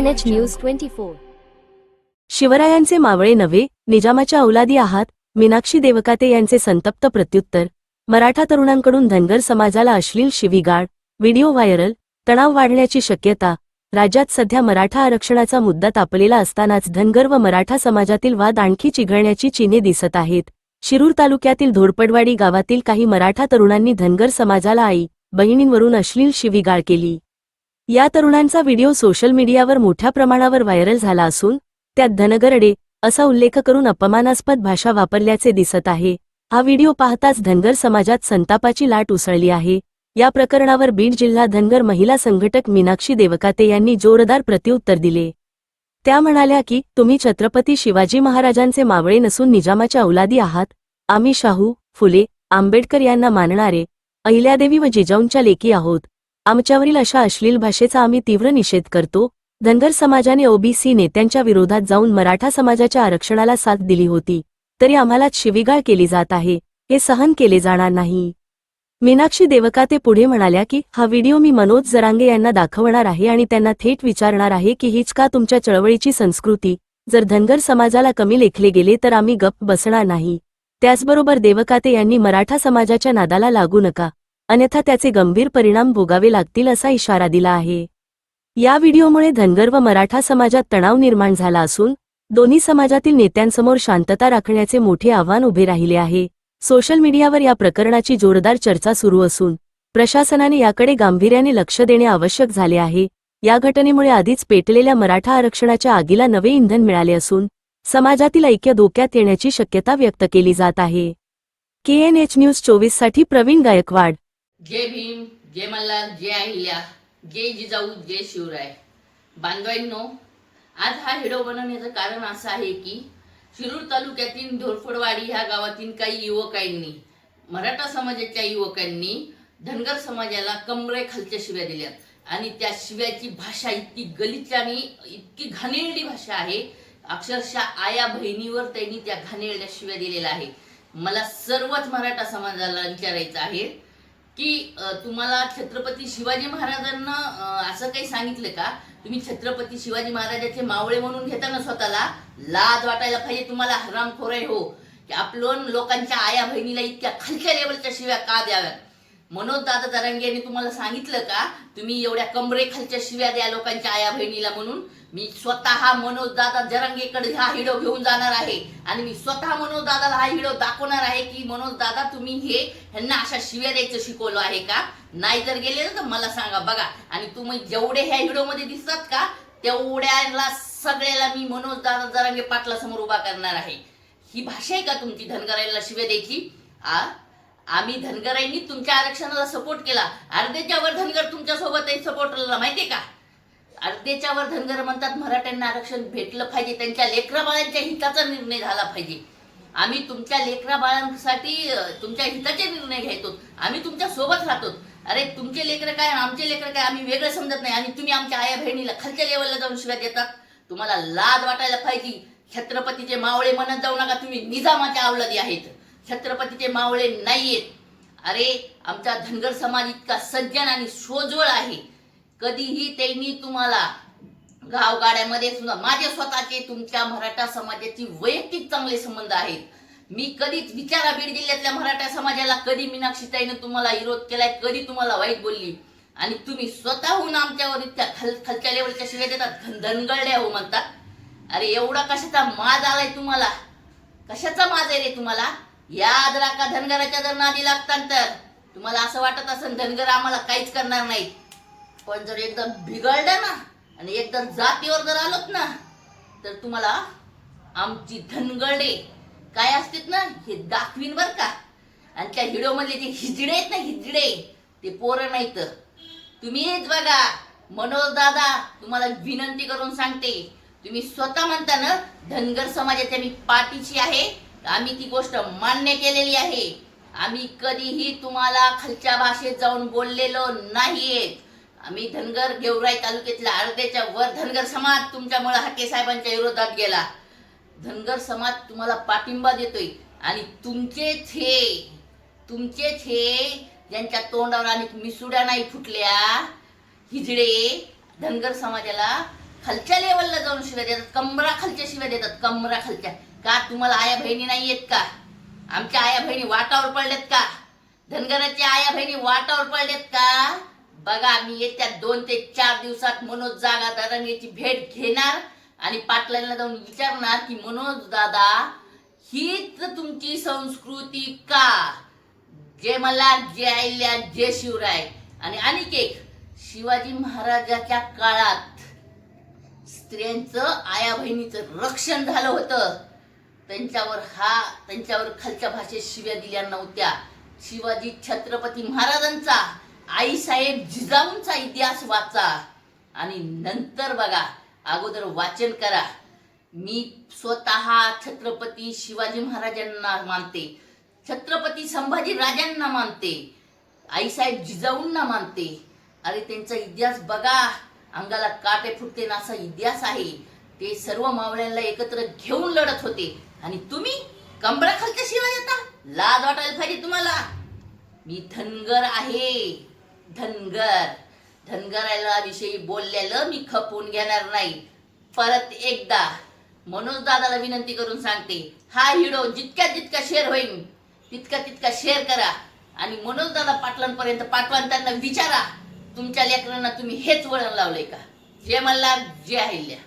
NH news twenty four शिवरायांचे मावळे नव्हे निजामाच्या औलादी आहात मीनाक्षी देवकाते यांचे संतप्त प्रत्युत्तर. मराठा तरुणांकडून धनगर समाजाला अश्लील शिवीगाळ व्हिडिओ व्हायरल तणाव वाढण्याची शक्यता राज्यात सध्या मराठा आरक्षणाचा मुद्दा तापलेला असतानाच धनगर व मराठा समाजातील वाद आणखी चिघळण्याची चिन्हे दिसत आहेत. शिरूर तालुक्यातील धोडपडवाडी गावातील काही मराठा तरुणांनी धनगर समाजाला आई बहिणींवरून अश्लील शिवीगाळ केली. या तरुणांचा व्हिडिओ सोशल मीडियावर मोठ्या प्रमाणावर व्हायरल झाला असून त्यात धनगरडे असा उल्लेख करून अपमानास्पद भाषा वापरल्याचे दिसत आहे. हा व्हिडिओ पाहताच धनगर समाजात संतापाची लाट उसळली आहे. या प्रकरणावर बीड जिल्हा धनगर महिला संघटक मीनाक्षी देवकाते यांनी जोरदार प्रत्युत्तर दिले. त्या म्हणाल्या की तुम्ही छत्रपती शिवाजी महाराजांचे मावळे नसून निजामाच्या औलादी आहात. आम्ही शाहू फुले आंबेडकर यांना मानणारे अहिल्यादेवी व जिजाऊंच्या लेकी आहोत. आमच्यावरील अशा अश्लील भाषेचा आम्ही तीव्र निषेध करतो. धनगर समाजाने ओबीसी नेत्यांच्या विरोधात जाऊन मराठा समाजाच्या आरक्षणाला साथ दिली होती. तरी आम्हाला शिवीगाळ केली जात आहे. हे सहन केले जाणार नाही. मीनाक्षी देवकाते पुढे म्हणाल्या की हा व्हिडिओ मी मनोज जरांगे यांना दाखवणार आहे आणि त्यांना थेट विचारणार आहे की हीच का तुमच्या चळवळीची संस्कृती? जर धनगर समाजाला कमी लेखले गेले तर आम्ही गप्प बसणार नाही. त्याचबरोबर देवकाते यांनी मराठा समाजाच्या नादाला लागू नका. अन्यथा त्याचे गंभीर परिणाम भोगावे लागतील असा इशारा दिला आहे. या व्हिडिओमुळे धनगर व मराठा समाजात तणाव निर्माण झाला असून दोन्ही समाजातील नेत्यांसमोर शांतता राखण्याचे मोठे आव्हान उभे राहिले आहे. सोशल मीडियावर या प्रकरणाची जोरदार चर्चा सुरू असून प्रशासनाने याकडे गांभीर्याने लक्ष देणे आवश्यक झाले आहे. या घटनेमुळे आधीच पेटलेल्या मराठा आरक्षणाच्या आगीला नवे इंधन मिळाले असून समाजातील ऐक्य धोक्यात येण्याची शक्यता व्यक्त केली जात आहे. केएनएच न्यूज चोवीससाठी प्रवीण गायकवाड. जय भीम जय मल्हार जय अहिल्या जय जिजाऊ जय शिवराय. बांधवांनो आज हा व्हिडिओ बनवण्याचं कारण असं आहे की शिरूर तालुक्यातील धोरफडवाडी ह्या गावातील काही युवकांनी मराठा समाजाच्या युवकांनी धनगर समाजाला कमरे खालच्या शिव्या दिल्यात. आणि त्या शिव्याची भाषा इतकी गलिच्छ आणि इतकी घाणेरडी भाषा आहे. अक्षरशः आया बहिणीवर त्यांनी त्या घाणेरड्या शिव्या दिलेल्या आहे मला सर्वच मराठा समाजाला विचारायचं आहे की तुम्हाला छत्रपती शिवाजी महाराजांना असं काही सांगितलं का? तुम्ही छत्रपती शिवाजी महाराजाचे मावळे म्हणून घेताना स्वतःला? लाज वाटायला पाहिजे तुम्हाला हरामखोर आहे हो. की आपण लोकांच्या आया बहिणीला इतक्या खालच्या लेवलच्या शिव्या का द्याव्यात? मनोज दादा जरांगे यांनी तुम्हाला सांगितलं का? तुम्ही एवढ्या कमरे खालच्या शिव्या द्या लोकांच्या आया बहिणीला म्हणून. मी स्वतः मनोज दादा जरांगेकडे हा हिडो घेऊन जाणार आहे. आणि मी स्वतः मनोज दादाला हा हिडो दाखवणार आहे की मनोज दादा तुम्ही हे ह्यांना अशा शिव्या द्यायचं शिकवलं आहे का? नाही जर गेले तर मला सांगा बघा. आणि तुम्ही जेवढे ह्या हिडो मध्ये दिसतात का तेवढ्याला सगळ्याला मी मनोज दादा जरांगे पाटला समोर उभा करणार आहे. ही भाषा आहे का तुमची? धनगरायला शिव्या द्यायची? आ? आम्ही धनगरांनी तुमच्या आरक्षणाला सपोर्ट केला. अर्ध्याच्या वर धनगर तुमच्यासोबत सपोर्टला माहितीये का? अर्धेच्या वर धनगर म्हणतात मराठ्यांना आरक्षण भेटलं पाहिजे त्यांच्या लेकरा बाळांच्या हिताचा निर्णय झाला पाहिजे. आम्ही तुमच्या लेकरा बाळांसाठी तुमच्या हिताचे निर्णय घेतो आम्ही तुमच्यासोबत राहतो अरे तुमचे लेकरं काय आमचे लेकरं काय आम्ही वेगळं समजत नाही. आणि तुम्ही आमच्या आया बहिणीला खालच्या लेवलला जाऊन शिव्या देतात तुम्हाला लाज वाटायला पाहिजे. छत्रपतीचे मावळे म्हणत जाऊ नका तुम्ही निजामाच्या आवलादी आहेत. छत्रपतीचे मावळे नाहीयेत. अरे आमचा धनगर समाज इतका सज्जन आणि सोजवळ आहे. कधीही त्यांनी तुम्हाला गावगाड्यामध्ये सुद्धा माझे स्वतःचे तुमच्या मराठा समाजाची वैयक्तिक चांगले संबंध आहेत. मी कधीच विचारा बीड जिल्ह्यातल्या मराठा समाजाला कधी मीनाक्षीताईनं तुम्हाला विरोध केलाय कधी तुम्हाला वाईट बोलली. आणि तुम्ही स्वतःहून आमच्यावर इतक्या खाल खालच्या लेवलच्या शिव्या देतात धन- हो म्हणतात. अरे एवढा कशाचा माज आलाय तुम्हाला? कशाचा माज आहे रे तुम्हाला? याद राखा धनगराच्या जर नादी लागतात तर. तुम्हाला असं वाटत असेल धनगर आम्हाला काहीच करणार नाहीत पण जर एकदम बिघडलं ना आणि एकदम जातीवर जर आलोत ना तर तुम्हाला आमची धनगडे काय असतात ना हे दाखवीन बर का. आणि त्या हिडो मधले जे हिजडे आहेत ना हिजडे ते पोरं नाहीत. तुम्हीच बघा मनोज दादा तुम्हाला विनंती करून सांगते तुम्ही स्वतः म्हणता ना धनगर समाजाच्या मी पाठीशी आहे आम्ही ती गोष्ट मान्य केलेली आहे. आम्ही कधीही तुम्हाला खालच्या भाषेत जाऊन बोललेलो नाहीयेत आम्ही धनगर गेवराई तालुक्यातल्या अर्ध्याच्या वर धनगर समाज तुमच्यामुळे हाके साहेबांच्या विरोधात गेला. धनगर समाज तुम्हाला पाठिंबा देतोय. आणि तुमचेच हे तुमचेच हे ज्यांच्या तोंडावर आणि मिसुड्या नाही फुटल्या हिजडे धनगर समाजाला खालच्या लेवलला जाऊन शिव्या देतात. कमरा खालच्या शिव्या देतात. कमरा खालच्या. का? तुम्हाला आया बहिणी नाही आहेत का? आमच्या आया बहिणी वाटावर पडल्यात का? धनगराच्या आया बहिणी वाटावर पडल्यात का? बघा मी येत्या दोन ते चार दिवसात मनोज जागा दादा याची भेट घेणार आणि पाटलांना जाऊन विचारणार की मनोज दादा हीच तुमची संस्कृती का? जे मला जे अहिल्या जय शिवराय. आणि आणखी एक शिवाजी महाराजाच्या काळात स्त्रियांचं आया बहिणीचं रक्षण झालं होतं. त्यांच्यावर हा त्यांच्यावर खालच्या भाषेत शिव्या दिल्या नव्हत्या. शिवाजी छत्रपती महाराजांचा आईसाहेब जिजाऊंचा इतिहास वाचा. आणि नंतर बघा अगोदर वाचन करा. मी स्वतः छत्रपती शिवाजी महाराजांना मानते. छत्रपती संभाजी राजांना मानते. आईसाहेब जिजाऊंना मानते. अरे त्यांचा इतिहास बघा. अंगाला काटे फुटते ना असा इतिहास आहे. ते सर्व मावळ्यांना एकत्र घेऊन लढत होते. आणि तुम्ही कंबरा खालच्या शिवाय येता लाज वाटायला पाहिजे तुम्हाला. मी धनगर आहे. धनगर. धनगराला विषयी बोललेलं मी खपवून घेणार नाही. परत एकदा मनोज दादाला विनंती करून सांगते हा हिडो जितक्या जितका शेअर होईल तितका तितका शेअर करा. आणि मनोज दादा पाटलांपर्यंत पाठवा त्यांना विचारा तुमच्या लेकरांना तुम्ही हेच वळण लावलंय का? जय जे आहे ल्या